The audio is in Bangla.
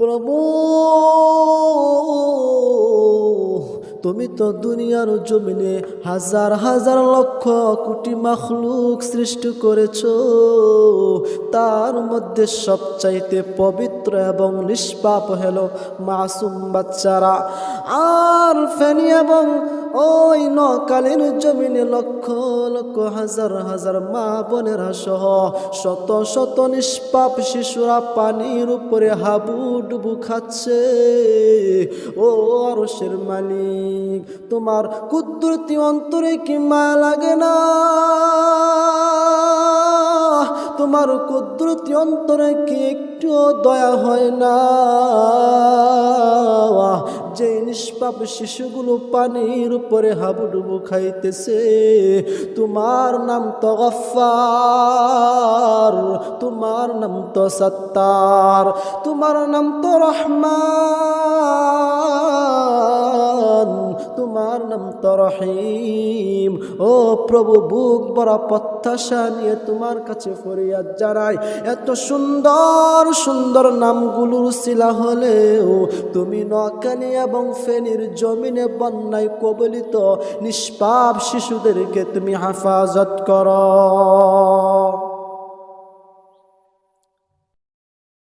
প্রভু, তুমি তো দুনিয়ার জমিনে হাজার হাজার লক্ষ কোটি মখলুক সৃষ্টি করেছ। তার মধ্যে সবচাইতে পবিত্র এবং নিষ্পাপ হলো মাসুম বাচ্চারা। আর ফেনি এবং ওই নকালীন জমিনে লক্ষ লক্ষ হাজার হাজার মা বোনেরা সহ শত শত নিষ্পাপ শিশুরা পানির উপরে হাবুডুবু খাচ্ছে। ও আরশের মালিক, তোমার কুদরতি অন্তরে কি মায়া লাগে না? তোমার কুদরতি অন্তরে কি একটু দয়া হয় না? যে নিষ্পাপ শিশুগুলো পানির উপরে হাবুডুবু খাইতেছে। তোমার নাম তো গফার তোমার নাম তো সত্তার, তোমার নাম তো রহমান, তোমার নাম তো রহিম। ও প্রভু, বুক বড় প্রত্যাশা নিয়ে তোমার কাছে ফরিয়াদ জানাই। এত সুন্দর সুন্দর নামগুলোর শিলা হলেও তুমি নকানি এবং ফেনীর জমিনে বন্যায় কবলিত নিষ্পাপ শিশুদেরকে তুমি হেফাজত করো।